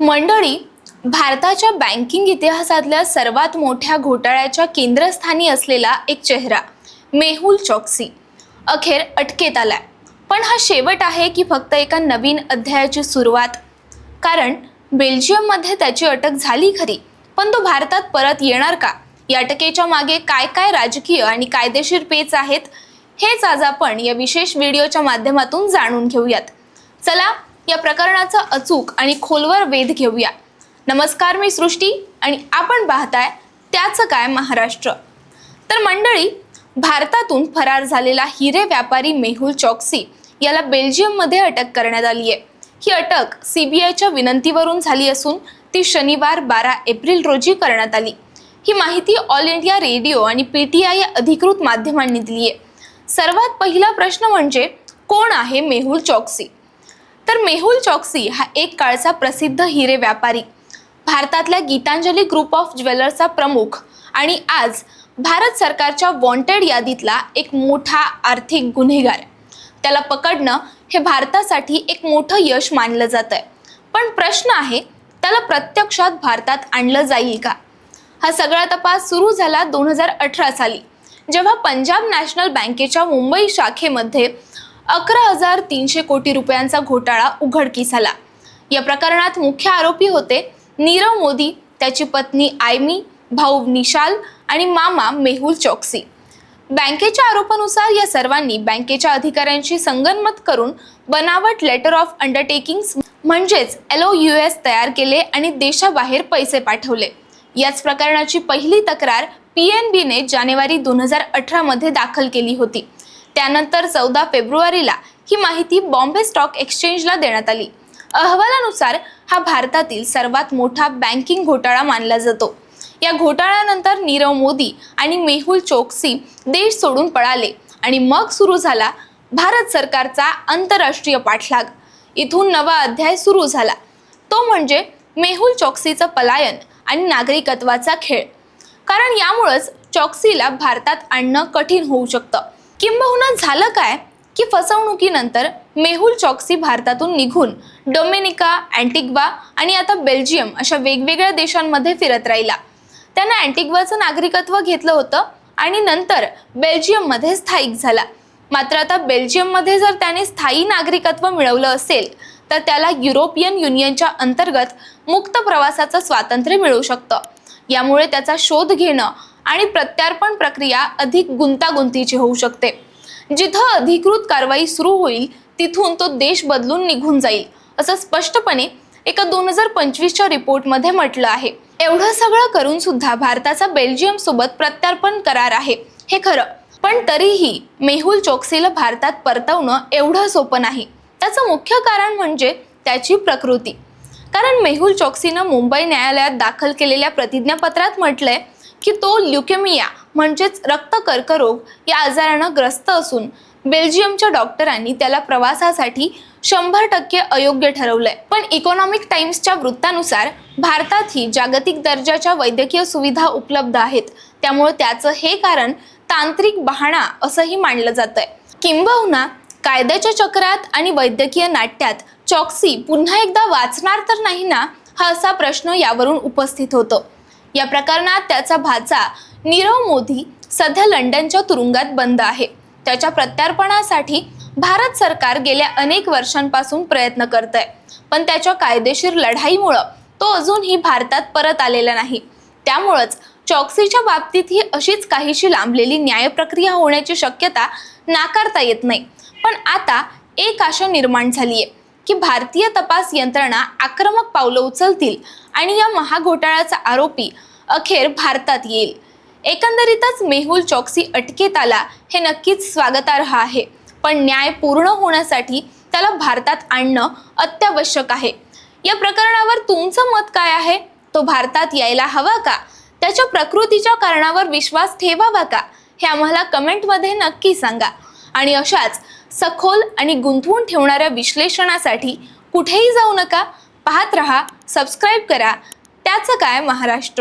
मंडळी भारताच्या बँकिंग इतिहासातल्या सर्वात मोठ्या घोटाळ्याच्या केंद्रस्थानी असलेला एक चेहरा मेहुल चौकसी. अखेर अटकेत आलाय. पण हा शेवट आहे की फक्त एका नवीन अध्यायाची सुरुवात? कारण बेल्जियममध्ये त्याची अटक झाली खरी पण तो भारतात परत येणार का? या अटकेच्या मागे काय काय राजकीय आणि कायदेशीर पेच आहेत हेच आज आपण या विशेष व्हिडिओच्या माध्यमातून जाणून घेऊयात. चला या प्रकरणाचा अचूक आणि खोलवर वेध घेऊया. नमस्कार मी सृष्टी आणि आपण पाहताय त्याचं काय महाराष्ट्र. तर मंडळी भारतातून फरार झालेला हिरे व्यापारी मेहुल चौकसी याला बेल्जियममध्ये अटक करण्यात आली आहे ही अटक सीबीआयच्या विनंतीवरून झाली असून ती शनिवार बारा एप्रिल रोजी करण्यात आली. ही माहिती ऑल इंडिया रेडिओ आणि पी टी आय या अधिकृत माध्यमांनी दिली आहे सर्वात पहिला प्रश्न म्हणजे कोण आहे मेहुल चौकसी? तर मेहुल चौकसी हा एक काळचा प्रसिद्ध हिरे व्यापारी. भारतातल्या गीतांजली ग्रुप ऑफ ज्वेलर्सचा प्रमुख. आणि आज भारत सरकारच्या वॉन्टेड यादीतला एक मोठा आर्थिक गुन्हेगार. त्याला पकडणं हे भारतासाठी एक मोठं यश मानलं जात आहे पण प्रश्न आहे त्याला प्रत्यक्षात भारतात आणलं जाईल का? हा सगळा तपास सुरू झाला दोन हजार अठरा साली जेव्हा पंजाब नॅशनल बँकेच्या मुंबई शाखेमध्ये अकरा हजार तीनशे कोटी रुपयांचा घोटाळा उघडकीस आला. या प्रकरणात मुख्य आरोपी होते नीरव मोदी त्याची पत्नी आयमी भाऊ निशाल आणि मामा मेहुल चौकसी. बँकेच्या आरोपानुसार या सर्वांनी बँकेच्या अधिकाऱ्यांशी संगनमत करून बनावट लेटर ऑफ अंडरटेकिंग्स म्हणजेच एल ओ यू एस तयार केले आणि देशाबाहेर पैसे पाठवले. याच प्रकरणाची पहिली तक्रार पी एन बीने जानेवारी दोन हजार अठरामध्ये दाखल केली होती. त्यानंतर चौदा फेब्रुवारीला ही माहिती बॉम्बे स्टॉक एक्सचेंजला देण्यात आली. अहवालानुसार हा भारतातील सर्वात मोठा बँकिंग घोटाळा मानला जातो. या घोटाळ्यानंतर नीरव मोदी आणि मेहुल चोक्सी देश सोडून पळाले आणि मग सुरू झाला भारत सरकारचा आंतरराष्ट्रीय पाठलाग. इथून नवा अध्याय सुरू झाला. तो म्हणजे मेहुल चोक्सीचं पलायन आणि नागरिकत्वाचा खेळ. कारण यामुळंच चॉक्सीला भारतात आणणं कठीण होऊ शकतं. किंबहुना झालं काय की फसवणुकीनंतर मेहुल चॉक्सी भारतातून निघून डोमेनिका अँटिग्वा आणि आता बेल्जियम अशा वेगवेगळ्या देशांमध्ये फिरत राहिला. त्यानं अँटिग्वाचं नागरिकत्व घेतलं होतं आणि नंतर बेल्जियममध्ये स्थायिक झाला. मात्र आता बेल्जियममध्ये जर त्याने स्थायी नागरिकत्व मिळवलं असेल तर त्याला युरोपियन युनियनच्या अंतर्गत मुक्त प्रवासाचं स्वातंत्र्य मिळू शकतं. यामुळे त्याचा शोध घेणं आणि प्रत्यार्पण प्रक्रिया अधिक गुंतागुंतीची होऊ शकते. जिथं अधिकृत कारवाई सुरू होईल तिथून तो देश बदलून निघून जाईल असं स्पष्टपणे एका दोन हजार पंचवीसच्या रिपोर्टमध्ये म्हटलं आहे. एवढं सगळं करून सुद्धा भारताचा बेल्जियम सोबत प्रत्यार्पण करार आहे हे खरं. पण तरीही मेहुल चोक्सीला भारतात परतवणं एवढं सोपं नाही. त्याचं मुख्य कारण म्हणजे त्याची प्रकृती. कारण मेहुल चोक्सीनं मुंबई न्यायालयात दाखल केलेल्या प्रतिज्ञापत्रात म्हटलंय की तो ल्युकेमिया म्हणजेच रक्त कर्करोग या आजारानं ग्रस्त असून बेल्जियमच्या डॉक्टरांनी त्याला प्रवासासाठी शंभर टक्के अयोग्य ठरवलंय. पण इकॉनॉमिक टाइम्सच्या वृत्तानुसार भारतातही जागतिक दर्जाच्या वैद्यकीय सुविधा उपलब्ध आहेत. त्यामुळे त्याचं हे कारण तांत्रिक बहाणा असंही मानलं जात आहे किंबहुना कायद्याच्या चक्रात आणि वैद्यकीय नाट्यात चॉक्सी पुन्हा एकदा वाचणार तर नाही ना हा असा प्रश्न यावरून उपस्थित होतो. या प्रकरणात त्याचा भाचा नीरव मोदी सध्या लंडनच्या तुरुंगात बंद आहे. त्याच्या प्रत्यार्पणासाठी भारत सरकार गेल्या अनेक वर्षांपासून प्रयत्न करत आहे पण त्याच्या कायदेशीर लढाईमुळं तो अजूनही भारतात परत आलेला नाही. त्यामुळंच चॉक्सीच्या बाबतीत ही अशीच काहीशी लांबलेली न्याय प्रक्रिया होण्याची शक्यता नाकारता येत नाही. पण आता एक आशा निर्माण झाली आहे की भारतीय तपास यंत्रणा आक्रमक पावलं उचलतील आणि या महाघोटाळ्याचा आरोपी अखेर भारतात येईल. एकंदरीतच मेहुल चौकसी अटकेत आला हे नक्कीच स्वागतार्ह आहे. पण न्याय पूर्ण होण्यासाठी त्याला भारतात आणणं अत्यावश्यक आहे. या प्रकरणावर तुमचं मत काय आहे? तो भारतात यायला हवा का? त्याच्या प्रकृतीच्या कारणावर विश्वास ठेवावा का? हे आम्हाला कमेंटमध्ये नक्की सांगा. आणि अशाच सखोल आणि गुंतवून ठेवणाऱ्या विश्लेषणासाठी कुठेही जाऊ नका. पाहत रहा सबस्क्राईब करा. त्याचं काय महाराष्ट्र?